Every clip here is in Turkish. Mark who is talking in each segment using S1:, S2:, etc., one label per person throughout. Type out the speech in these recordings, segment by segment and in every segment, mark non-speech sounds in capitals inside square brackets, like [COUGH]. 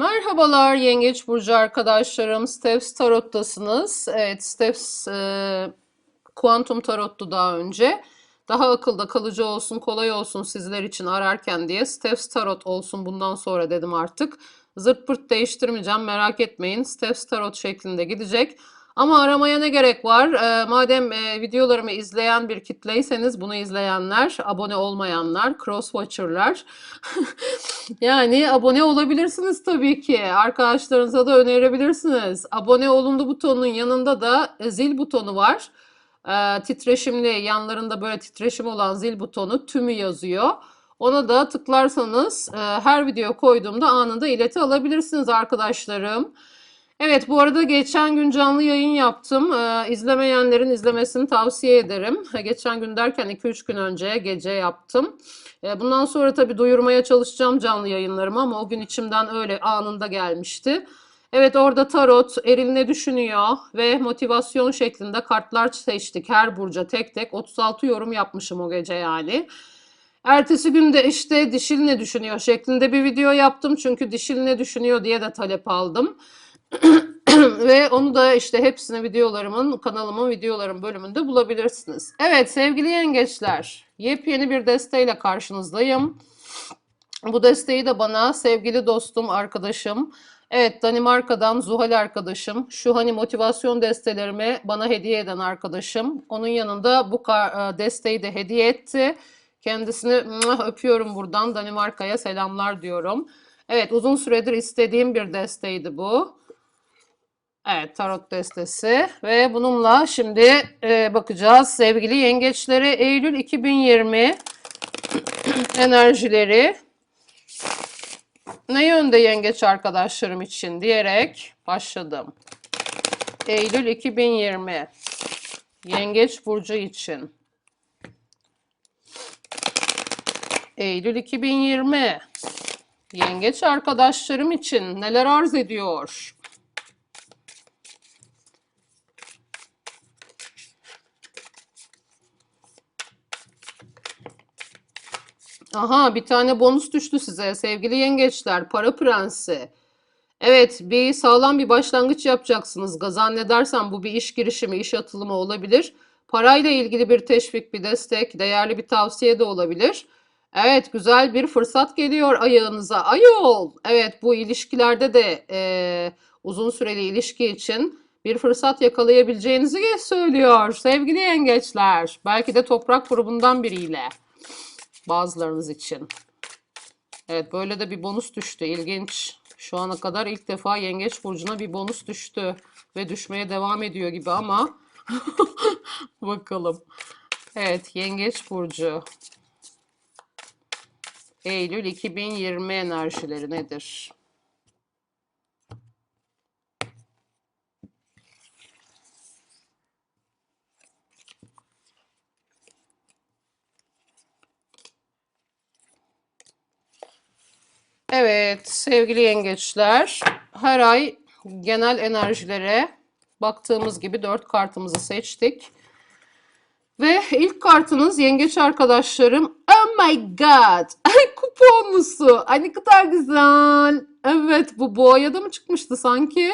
S1: Merhabalar Yengeç Burcu arkadaşlarım. Steps Tarot'tasınız. Evet, Steps e, Kuantum Tarot'tu daha önce. Daha akılda kalıcı olsun, kolay olsun sizler için ararken diye Steps Tarot olsun bundan sonra dedim artık. Zırt pırt değiştirmeyeceğim merak etmeyin. Steps Tarot şeklinde gidecek. Ama aramaya ne gerek var? E, madem e, videolarımı izleyen bir kitleyseniz bunu izleyenler, abone olmayanlar, crosswatcher'lar [LAUGHS] yani abone olabilirsiniz tabii ki. Arkadaşlarınıza da önerebilirsiniz. Abone olundu butonunun yanında da e, zil butonu var. E, titreşimli yanlarında böyle titreşim olan zil butonu tümü yazıyor. Ona da tıklarsanız e, her video koyduğumda anında ileti alabilirsiniz arkadaşlarım. Evet bu arada geçen gün canlı yayın yaptım. Ee, izlemeyenlerin izlemesini tavsiye ederim. [LAUGHS] Geçen gün derken 2-3 gün önce gece yaptım. Ee, bundan sonra tabii duyurmaya çalışacağım canlı yayınlarımı ama o gün içimden öyle anında gelmişti. Evet orada tarot, eril ne düşünüyor ve motivasyon şeklinde kartlar seçtik. Her burca tek tek 36 yorum yapmışım o gece yani. Ertesi günde işte dişil ne düşünüyor şeklinde bir video yaptım. Çünkü dişil ne düşünüyor diye de talep aldım. [CLEARS THROAT] Ve onu da işte hepsini videolarımın, kanalımın videolarım bölümünde bulabilirsiniz. Evet sevgili yengeçler, yepyeni bir desteğiyle karşınızdayım. Bu desteği de bana sevgili dostum, arkadaşım, evet Danimarka'dan Zuhal arkadaşım, şu hani motivasyon destelerimi bana hediye eden arkadaşım, onun yanında bu e, desteği de hediye etti. Kendisini öpüyorum buradan Danimarka'ya selamlar diyorum. Evet uzun süredir istediğim bir desteğiydi bu. Evet tarot destesi ve bununla şimdi e, bakacağız sevgili yengeçleri Eylül 2020 [CLEARS THROAT] enerjileri ne yönde yengeç arkadaşlarım için diyerek başladım. Eylül 2020 yengeç burcu için Eylül 2020 yengeç arkadaşlarım için neler arz ediyor? Aha bir tane bonus düştü size sevgili yengeçler. Para prensi. Evet bir sağlam bir başlangıç yapacaksınız. Zannedersem bu bir iş girişimi, iş atılımı olabilir. Parayla ilgili bir teşvik, bir destek, değerli bir tavsiye de olabilir. Evet güzel bir fırsat geliyor ayağınıza. Ayol. Evet bu ilişkilerde de e, uzun süreli ilişki için bir fırsat yakalayabileceğinizi söylüyor sevgili yengeçler. Belki de toprak grubundan biriyle. Bazılarınız için. Evet böyle de bir bonus düştü. İlginç. Şu ana kadar ilk defa Yengeç Burcu'na bir bonus düştü. Ve düşmeye devam ediyor gibi ama. [LAUGHS] Bakalım. Evet Yengeç Burcu. Eylül 2020 enerjileri nedir? Evet sevgili yengeçler her ay genel enerjilere baktığımız gibi dört kartımızı seçtik. Ve ilk kartınız yengeç arkadaşlarım. Oh my god. [LAUGHS] Ay kuponlusu. Ay ne kadar güzel. Evet bu boğaya mı çıkmıştı sanki?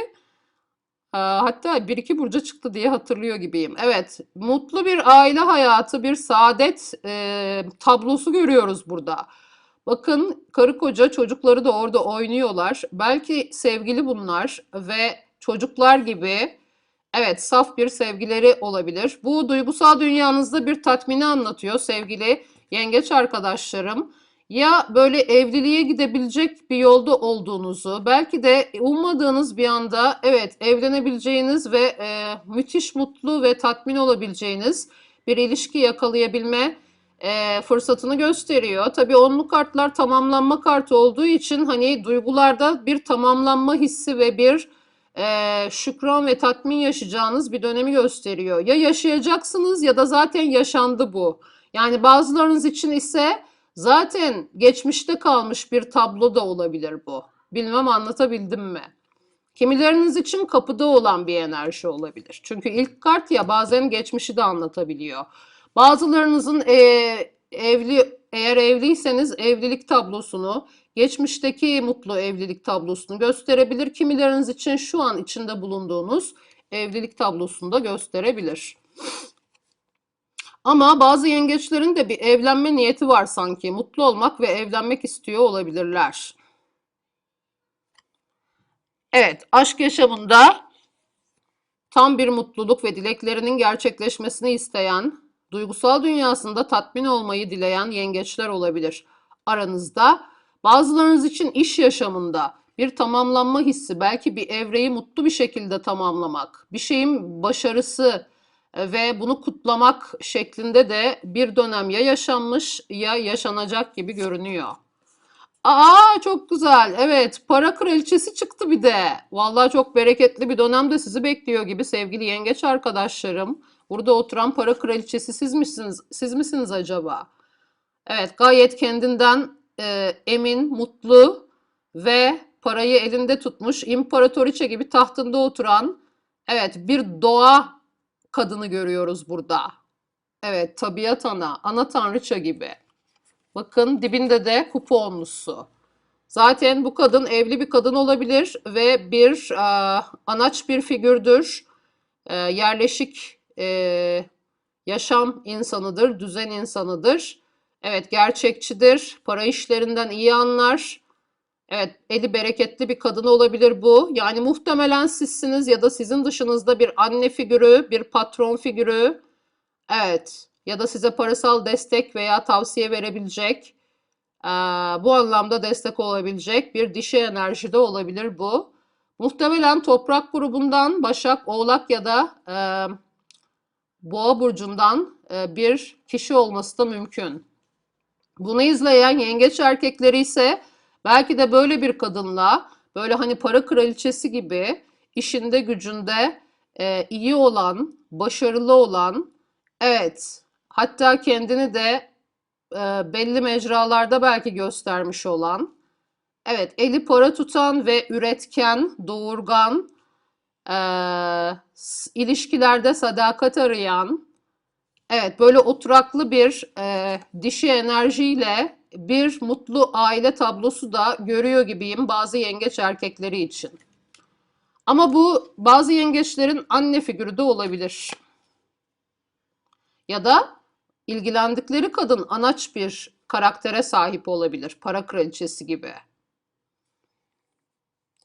S1: Hatta bir iki burca çıktı diye hatırlıyor gibiyim. Evet mutlu bir aile hayatı bir saadet e, tablosu görüyoruz burada. Bakın karı koca çocukları da orada oynuyorlar. Belki sevgili bunlar ve çocuklar gibi evet saf bir sevgileri olabilir. Bu duygusal dünyanızda bir tatmini anlatıyor sevgili yengeç arkadaşlarım. Ya böyle evliliğe gidebilecek bir yolda olduğunuzu, belki de ummadığınız bir anda evet evlenebileceğiniz ve e, müthiş mutlu ve tatmin olabileceğiniz bir ilişki yakalayabilme e, fırsatını gösteriyor. Tabii onlu kartlar tamamlanma kartı olduğu için hani duygularda bir tamamlanma hissi ve bir e, şükran ve tatmin yaşayacağınız bir dönemi gösteriyor. Ya yaşayacaksınız ya da zaten yaşandı bu. Yani bazılarınız için ise zaten geçmişte kalmış bir tablo da olabilir bu. Bilmem anlatabildim mi? Kimileriniz için kapıda olan bir enerji olabilir. Çünkü ilk kart ya bazen geçmişi de anlatabiliyor. Bazılarınızın e, evli eğer evliyseniz evlilik tablosunu, geçmişteki mutlu evlilik tablosunu gösterebilir. Kimileriniz için şu an içinde bulunduğunuz evlilik tablosunu da gösterebilir. Ama bazı yengeçlerin de bir evlenme niyeti var sanki. Mutlu olmak ve evlenmek istiyor olabilirler. Evet, aşk yaşamında tam bir mutluluk ve dileklerinin gerçekleşmesini isteyen, duygusal dünyasında tatmin olmayı dileyen yengeçler olabilir aranızda. Bazılarınız için iş yaşamında bir tamamlanma hissi, belki bir evreyi mutlu bir şekilde tamamlamak, bir şeyin başarısı e, ve bunu kutlamak şeklinde de bir dönem ya yaşanmış ya yaşanacak gibi görünüyor. Aa çok güzel. Evet, para kraliçesi çıktı bir de. Vallahi çok bereketli bir dönemde sizi bekliyor gibi sevgili yengeç arkadaşlarım. Burada oturan para kraliçesi siz misiniz? Siz misiniz acaba? Evet, gayet kendinden e, emin, mutlu ve parayı elinde tutmuş imparatoriçe gibi tahtında oturan evet bir doğa kadını görüyoruz burada. Evet, tabiat ana, ana tanrıça gibi. Bakın dibinde de kupa onlusu. Zaten bu kadın evli bir kadın olabilir ve bir e, anaç bir figürdür. E, yerleşik e, yaşam insanıdır, düzen insanıdır. Evet gerçekçidir, para işlerinden iyi anlar. Evet eli bereketli bir kadın olabilir bu. Yani muhtemelen sizsiniz ya da sizin dışınızda bir anne figürü, bir patron figürü. Evet ya da size parasal destek veya tavsiye verebilecek, eee, bu anlamda destek olabilecek bir dişi enerjide olabilir bu. Muhtemelen toprak grubundan Başak, Oğlak ya da eee, Boğa burcundan eee, bir kişi olması da mümkün. Bunu izleyen yengeç erkekleri ise belki de böyle bir kadınla böyle hani para kraliçesi gibi işinde gücünde eee, iyi olan, başarılı olan, evet hatta kendini de eee, belli mecralarda belki göstermiş olan, evet eli para tutan ve üretken, doğurgan, s- ilişkilerde sadakat arayan, Evet, böyle oturaklı bir e, dişi enerjiyle bir mutlu aile tablosu da görüyor gibiyim bazı yengeç erkekleri için. Ama bu bazı yengeçlerin anne figürü de olabilir. Ya da ilgilendikleri kadın anaç bir karaktere sahip olabilir. Para kraliçesi gibi.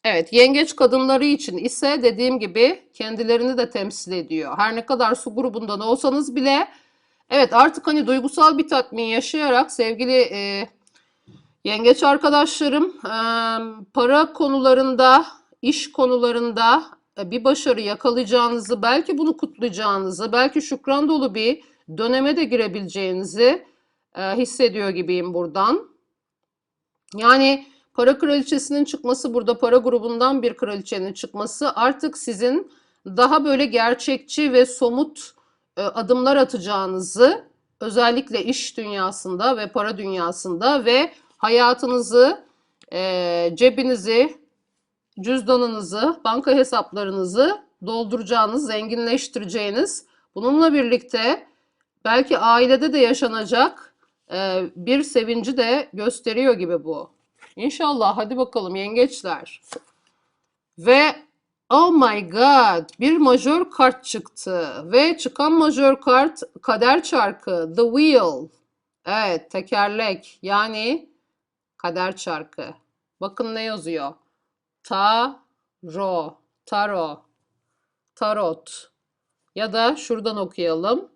S1: Evet, yengeç kadınları için ise dediğim gibi kendilerini de temsil ediyor. Her ne kadar su grubundan olsanız bile evet artık hani duygusal bir tatmin yaşayarak sevgili e, yengeç arkadaşlarım e, para konularında, iş konularında e, bir başarı yakalayacağınızı, belki bunu kutlayacağınızı, belki şükran dolu bir döneme de girebileceğinizi e, hissediyor gibiyim buradan. Yani para kraliçesinin çıkması burada para grubundan bir kraliçenin çıkması artık sizin daha böyle gerçekçi ve somut e, adımlar atacağınızı özellikle iş dünyasında ve para dünyasında ve hayatınızı, e, cebinizi, cüzdanınızı, banka hesaplarınızı dolduracağınız, zenginleştireceğiniz, bununla birlikte belki ailede de yaşanacak e, bir sevinci de gösteriyor gibi bu. İnşallah hadi bakalım yengeçler. Ve oh my god bir majör kart çıktı. Ve çıkan majör kart kader çarkı. The wheel. Evet tekerlek yani kader çarkı. Bakın ne yazıyor. Taro. Taro. Tarot. Ya da şuradan okuyalım.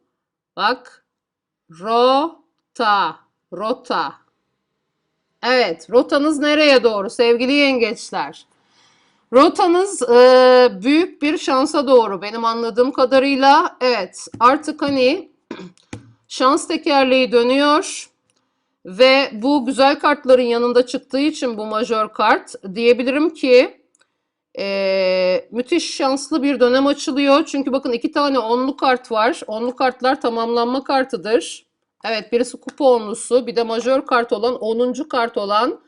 S1: Bak. Rota. Rota. Evet, rotanız nereye doğru sevgili yengeçler? Rotanız e, büyük bir şansa doğru benim anladığım kadarıyla. Evet, artık hani [CLEARS THROAT] şans tekerleği dönüyor ve bu güzel kartların yanında çıktığı için bu majör kart diyebilirim ki e, müthiş şanslı bir dönem açılıyor. Çünkü bakın iki tane onlu kart var. Onlu kartlar tamamlanma kartıdır. Evet birisi kupa onlusu bir de majör kart olan 10. kart olan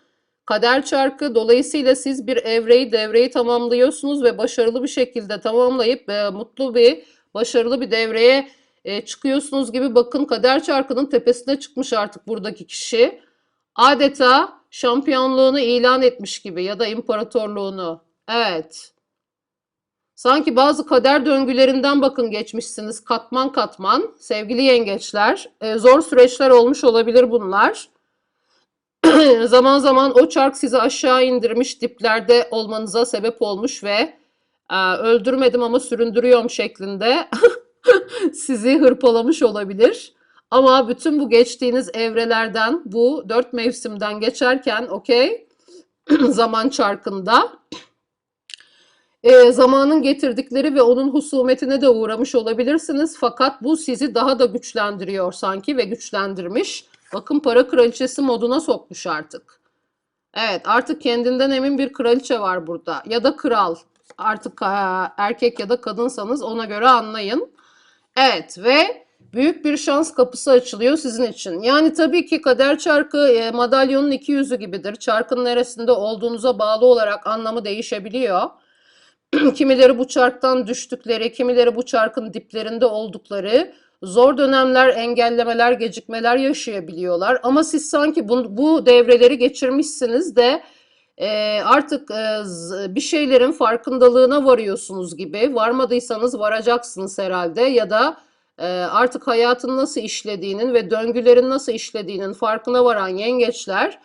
S1: kader çarkı. Dolayısıyla siz bir evreyi devreyi tamamlıyorsunuz ve başarılı bir şekilde tamamlayıp e, mutlu bir başarılı bir devreye e, çıkıyorsunuz gibi bakın kader çarkının tepesine çıkmış artık buradaki kişi. Adeta şampiyonluğunu ilan etmiş gibi ya da imparatorluğunu. Evet. Sanki bazı kader döngülerinden bakın geçmişsiniz katman katman. Sevgili yengeçler, e, zor süreçler olmuş olabilir bunlar. [CLEARS THROAT] zaman zaman o çark sizi aşağı indirmiş, diplerde olmanıza sebep olmuş ve e, öldürmedim ama süründürüyorum şeklinde [LAUGHS] sizi hırpalamış olabilir. Ama bütün bu geçtiğiniz evrelerden, bu dört mevsimden geçerken, okey, [CLEARS THROAT] zaman çarkında e, zamanın getirdikleri ve onun husumetine de uğramış olabilirsiniz. Fakat bu sizi daha da güçlendiriyor sanki ve güçlendirmiş. Bakın para kraliçesi moduna sokmuş artık. Evet artık kendinden emin bir kraliçe var burada. Ya da kral. Artık e, erkek ya da kadınsanız ona göre anlayın. Evet ve büyük bir şans kapısı açılıyor sizin için. Yani tabii ki kader çarkı e, madalyonun iki yüzü gibidir. Çarkın neresinde olduğunuza bağlı olarak anlamı değişebiliyor. [CLEARS THROAT] kimileri bu çarktan düştükleri, kimileri bu çarkın diplerinde oldukları zor dönemler, engellemeler, gecikmeler yaşayabiliyorlar. Ama siz sanki bu, bu devreleri geçirmişsiniz de e, artık e, bir şeylerin farkındalığına varıyorsunuz gibi. Varmadıysanız varacaksınız herhalde ya da e, artık hayatın nasıl işlediğinin ve döngülerin nasıl işlediğinin farkına varan yengeçler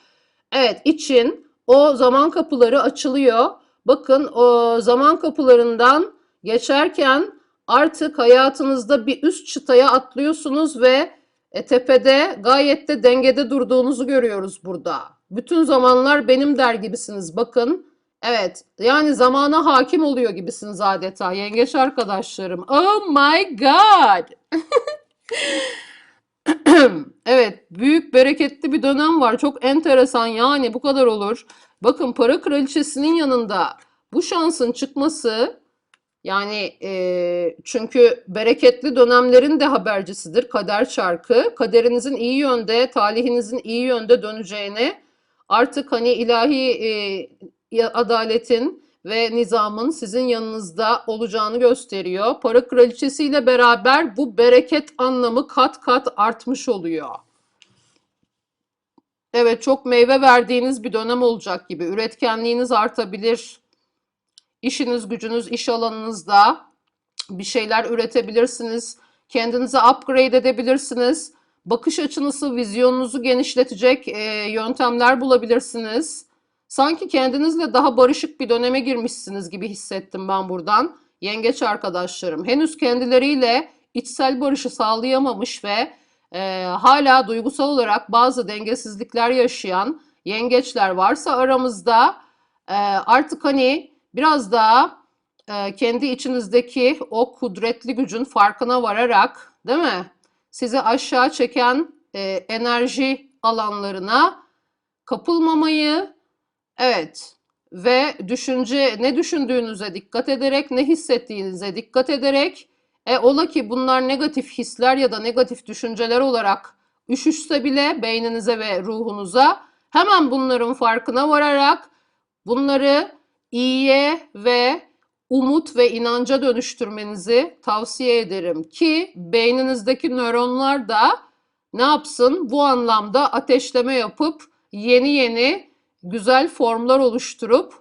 S1: Evet için o zaman kapıları açılıyor. Bakın o zaman kapılarından geçerken artık hayatınızda bir üst çıtaya atlıyorsunuz ve e, tepede gayet de dengede durduğunuzu görüyoruz burada. Bütün zamanlar benim der gibisiniz bakın. Evet yani zamana hakim oluyor gibisiniz adeta yengeç arkadaşlarım. Oh my god. [LAUGHS] [CLEARS THROAT] Evet, büyük bereketli bir dönem var. Çok enteresan yani bu kadar olur. Bakın para kraliçesinin yanında bu şansın çıkması yani e, çünkü bereketli dönemlerin de habercisidir kader çarkı. Kaderinizin iyi yönde, talihinizin iyi yönde döneceğini artık hani ilahi e, adaletin ve nizamın sizin yanınızda olacağını gösteriyor. Para kraliçesiyle beraber bu bereket anlamı kat kat artmış oluyor. Evet, çok meyve verdiğiniz bir dönem olacak gibi. Üretkenliğiniz artabilir. İşiniz, gücünüz, iş alanınızda bir şeyler üretebilirsiniz. Kendinizi upgrade edebilirsiniz. Bakış açınızı, vizyonunuzu genişletecek e, yöntemler bulabilirsiniz. Sanki kendinizle daha barışık bir döneme girmişsiniz gibi hissettim ben buradan. Yengeç arkadaşlarım henüz kendileriyle içsel barışı sağlayamamış ve e, hala duygusal olarak bazı dengesizlikler yaşayan yengeçler varsa aramızda e, artık hani biraz daha e, kendi içinizdeki o kudretli gücün farkına vararak, değil mi? Sizi aşağı çeken e, enerji alanlarına kapılmamayı, evet ve düşünce ne düşündüğünüze dikkat ederek, ne hissettiğinize dikkat ederek, e ola ki bunlar negatif hisler ya da negatif düşünceler olarak üşüşse bile beyninize ve ruhunuza hemen bunların farkına vararak bunları iyiye ve umut ve inanca dönüştürmenizi tavsiye ederim ki beyninizdeki nöronlar da ne yapsın? Bu anlamda ateşleme yapıp yeni yeni güzel formlar oluşturup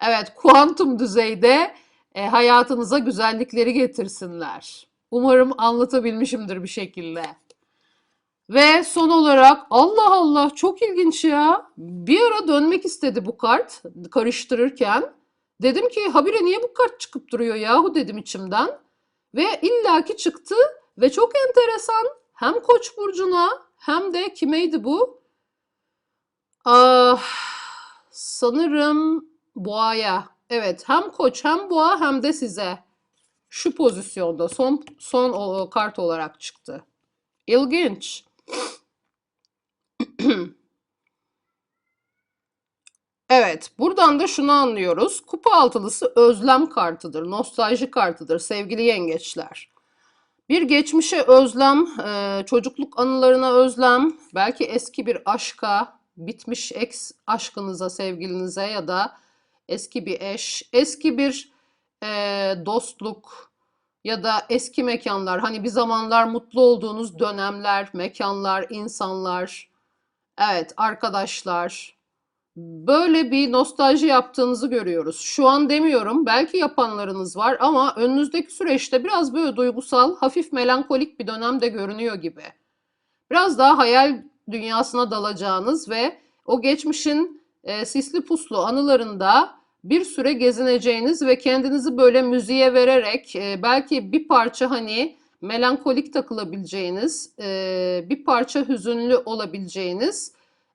S1: evet kuantum düzeyde e, hayatınıza güzellikleri getirsinler. Umarım anlatabilmişimdir bir şekilde. Ve son olarak Allah Allah çok ilginç ya. Bir ara dönmek istedi bu kart karıştırırken. Dedim ki habire niye bu kart çıkıp duruyor yahu dedim içimden. Ve illaki çıktı ve çok enteresan. Hem Koç burcuna hem de kimeydi bu? Ah, sanırım Boğa'ya. Evet, hem Koç hem Boğa hem de size şu pozisyonda son son kart olarak çıktı. İlginç. [CLEARS THROAT] Evet, buradan da şunu anlıyoruz. Kupa altılısı özlem kartıdır, nostalji kartıdır sevgili yengeçler. Bir geçmişe özlem, çocukluk anılarına özlem, belki eski bir aşka, bitmiş ex aşkınıza, sevgilinize ya da eski bir eş, eski bir e, dostluk ya da eski mekanlar, hani bir zamanlar mutlu olduğunuz dönemler, mekanlar, insanlar, evet arkadaşlar. böyle bir nostalji yaptığınızı görüyoruz. Şu an demiyorum, belki yapanlarınız var ama önünüzdeki süreçte biraz böyle duygusal, hafif melankolik bir dönemde görünüyor gibi. Biraz daha hayal dünyasına dalacağınız ve o geçmişin e, sisli puslu anılarında bir süre gezineceğiniz ve kendinizi böyle müziğe vererek e, belki bir parça hani melankolik takılabileceğiniz, e, bir parça hüzünlü olabileceğiniz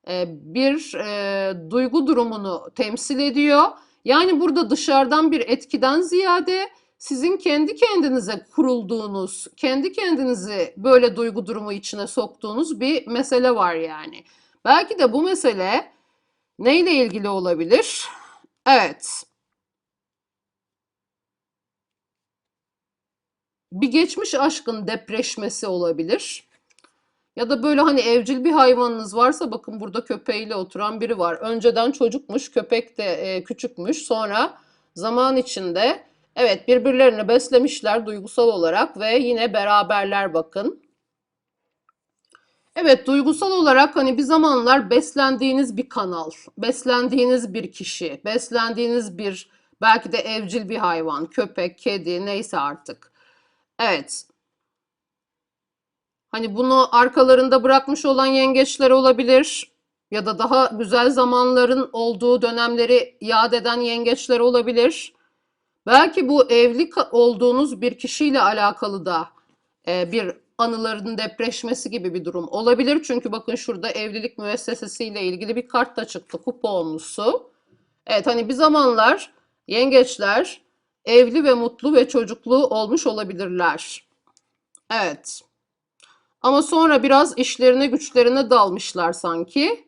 S1: e, bir e, duygu durumunu temsil ediyor. Yani burada dışarıdan bir etkiden ziyade sizin kendi kendinize kurulduğunuz, kendi kendinizi böyle duygu durumu içine soktuğunuz bir mesele var yani. Belki de bu mesele neyle ilgili olabilir? Evet. Bir geçmiş aşkın depreşmesi olabilir. Ya da böyle hani evcil bir hayvanınız varsa bakın burada köpeğiyle oturan biri var. Önceden çocukmuş, köpek de e, küçükmüş. Sonra zaman içinde evet birbirlerini beslemişler duygusal olarak ve yine beraberler bakın. Evet, duygusal olarak hani bir zamanlar beslendiğiniz bir kanal, beslendiğiniz bir kişi, beslendiğiniz bir belki de evcil bir hayvan, köpek, kedi neyse artık. Evet. Hani bunu arkalarında bırakmış olan yengeçler olabilir ya da daha güzel zamanların olduğu dönemleri yad eden yengeçler olabilir. Belki bu evli olduğunuz bir kişiyle alakalı da e, bir anıların depreşmesi gibi bir durum olabilir. Çünkü bakın şurada evlilik müessesesiyle ilgili bir kart da çıktı. Kupa onlusu. Evet hani bir zamanlar yengeçler evli ve mutlu ve çocuklu olmuş olabilirler. Evet. Ama sonra biraz işlerine güçlerine dalmışlar sanki.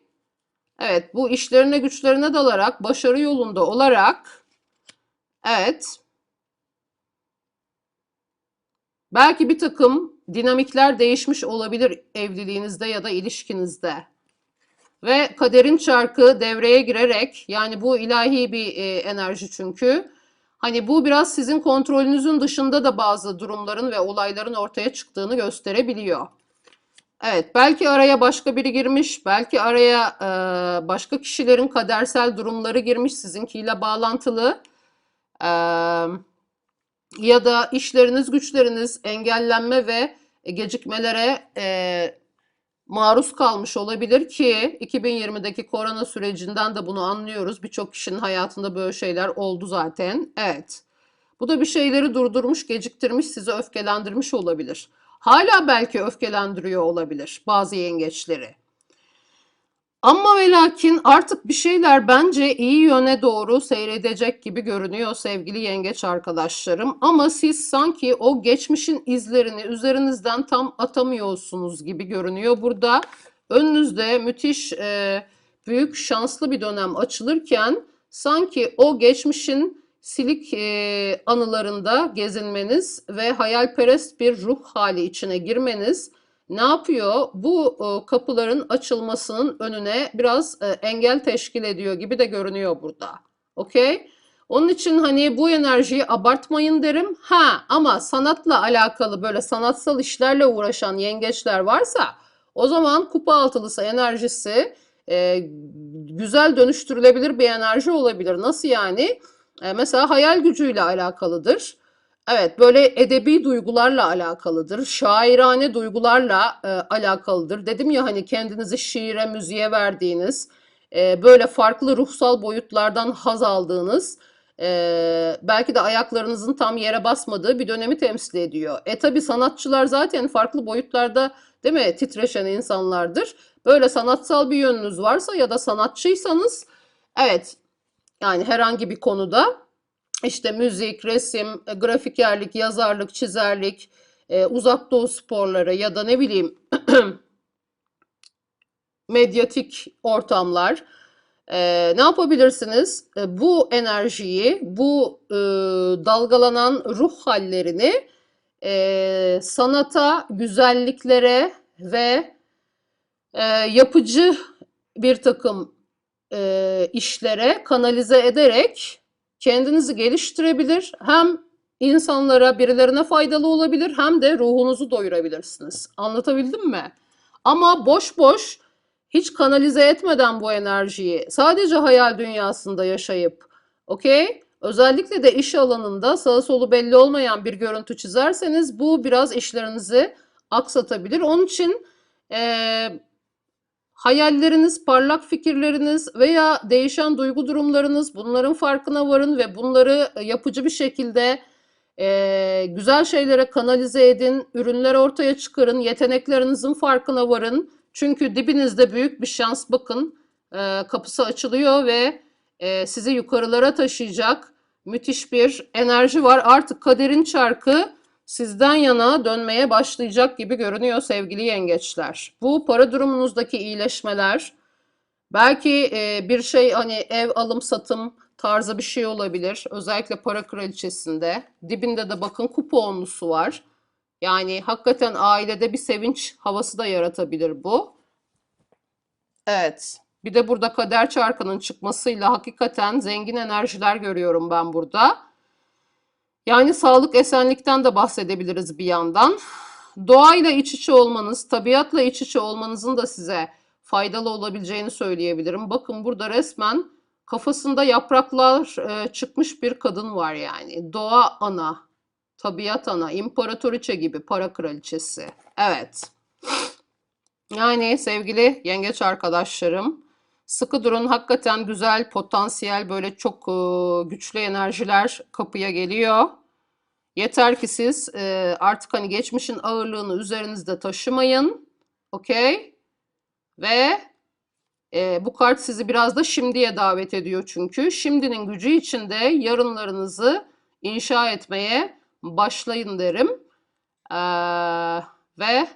S1: Evet, bu işlerine güçlerine dalarak, başarı yolunda olarak, evet, belki bir takım dinamikler değişmiş olabilir evliliğinizde ya da ilişkinizde. Ve kaderin çarkı devreye girerek, yani bu ilahi bir e, enerji çünkü, hani bu biraz sizin kontrolünüzün dışında da bazı durumların ve olayların ortaya çıktığını gösterebiliyor. Evet, belki araya başka biri girmiş, belki araya e, başka kişilerin kadersel durumları girmiş sizinkiyle bağlantılı. Ya da işleriniz, güçleriniz engellenme ve gecikmelere e, maruz kalmış olabilir ki 2020'deki korona sürecinden de bunu anlıyoruz. Birçok kişinin hayatında böyle şeyler oldu zaten. Evet. Bu da bir şeyleri durdurmuş, geciktirmiş, sizi öfkelendirmiş olabilir. Hala belki öfkelendiriyor olabilir bazı yengeçleri. Ama ve lakin artık bir şeyler bence iyi yöne doğru seyredecek gibi görünüyor sevgili yengeç arkadaşlarım. Ama siz sanki o geçmişin izlerini üzerinizden tam atamıyorsunuz gibi görünüyor. Burada önünüzde müthiş e, büyük şanslı bir dönem açılırken sanki o geçmişin silik e, anılarında gezinmeniz ve hayalperest bir ruh hali içine girmeniz ne yapıyor? Bu e, kapıların açılmasının önüne biraz e, engel teşkil ediyor gibi de görünüyor burada. Okey? Onun için hani bu enerjiyi abartmayın derim. Ha ama sanatla alakalı böyle sanatsal işlerle uğraşan yengeçler varsa o zaman kupa altılısı enerjisi e, güzel dönüştürülebilir bir enerji olabilir. Nasıl yani? E, mesela hayal gücüyle alakalıdır. Evet, böyle edebi duygularla alakalıdır. Şairane duygularla e, alakalıdır. Dedim ya hani kendinizi şiire, müziğe verdiğiniz, e, böyle farklı ruhsal boyutlardan haz aldığınız, e, belki de ayaklarınızın tam yere basmadığı bir dönemi temsil ediyor. E tabi sanatçılar zaten farklı boyutlarda değil mi titreşen insanlardır. Böyle sanatsal bir yönünüz varsa ya da sanatçıysanız evet yani herhangi bir konuda işte müzik, resim, e, grafikerlik, yazarlık, çizerlik, e, uzak doğu sporları ya da ne bileyim [CLEARS THROAT] medyatik ortamlar e, ne yapabilirsiniz? Bu enerjiyi, bu dalgalanan ruh hallerini sanata, güzelliklere ve yapıcı bir takım işlere kanalize ederek kendinizi geliştirebilir. Hem insanlara, birilerine faydalı olabilir hem de ruhunuzu doyurabilirsiniz. Anlatabildim mi? Ama boş boş hiç kanalize etmeden bu enerjiyi sadece hayal dünyasında yaşayıp okey özellikle de iş alanında sağı solu belli olmayan bir görüntü çizerseniz bu biraz işlerinizi aksatabilir. Onun için eee, hayalleriniz, parlak fikirleriniz veya değişen duygu durumlarınız bunların farkına varın ve bunları yapıcı bir şekilde eee, güzel şeylere kanalize edin, ürünler ortaya çıkarın, yeteneklerinizin farkına varın. Çünkü dibinizde büyük bir şans bakın eee, kapısı açılıyor ve eee, sizi yukarılara taşıyacak müthiş bir enerji var. Artık kaderin çarkı sizden yana dönmeye başlayacak gibi görünüyor sevgili yengeçler. Bu para durumunuzdaki iyileşmeler, belki e, bir şey hani ev alım satım tarzı bir şey olabilir. Özellikle para kraliçesinde. Dibinde de bakın kupa onlusu var. Yani hakikaten ailede bir sevinç havası da yaratabilir bu. Evet. Bir de burada kader çarkının çıkmasıyla hakikaten zengin enerjiler görüyorum ben burada. Yani sağlık, esenlikten de bahsedebiliriz bir yandan. Doğayla iç içe olmanız, tabiatla iç içe olmanızın da size faydalı olabileceğini söyleyebilirim. Bakın burada resmen kafasında yapraklar e, çıkmış bir kadın var yani. Doğa ana, tabiat ana, imparatoriçe gibi, para kraliçesi. Evet. Yani sevgili yengeç arkadaşlarım, sıkı durun. Hakikaten güzel, potansiyel, böyle çok e, güçlü enerjiler kapıya geliyor. Yeter ki siz e, artık hani geçmişin ağırlığını üzerinizde taşımayın. Okey? Ve e, bu kart sizi biraz da şimdiye davet ediyor çünkü. Şimdinin gücü içinde yarınlarınızı inşa etmeye başlayın derim. Ve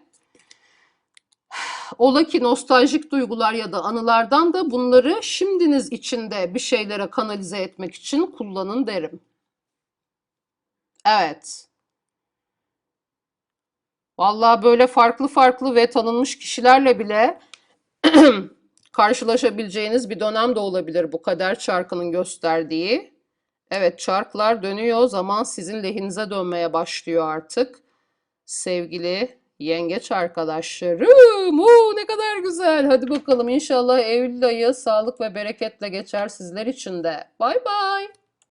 S1: ola ki nostaljik duygular ya da anılardan da bunları şimdiniz içinde bir şeylere kanalize etmek için kullanın derim. Evet. Vallahi böyle farklı farklı ve tanınmış kişilerle bile [CLEARS THROAT] karşılaşabileceğiniz bir dönem de olabilir bu kader çarkının gösterdiği. Evet çarklar dönüyor, zaman sizin lehinize dönmeye başlıyor artık. Sevgili yengeç arkadaşlarım, Oo, ne kadar güzel. Hadi bakalım inşallah Eylül ayı sağlık ve bereketle geçer sizler için de. Bay bay.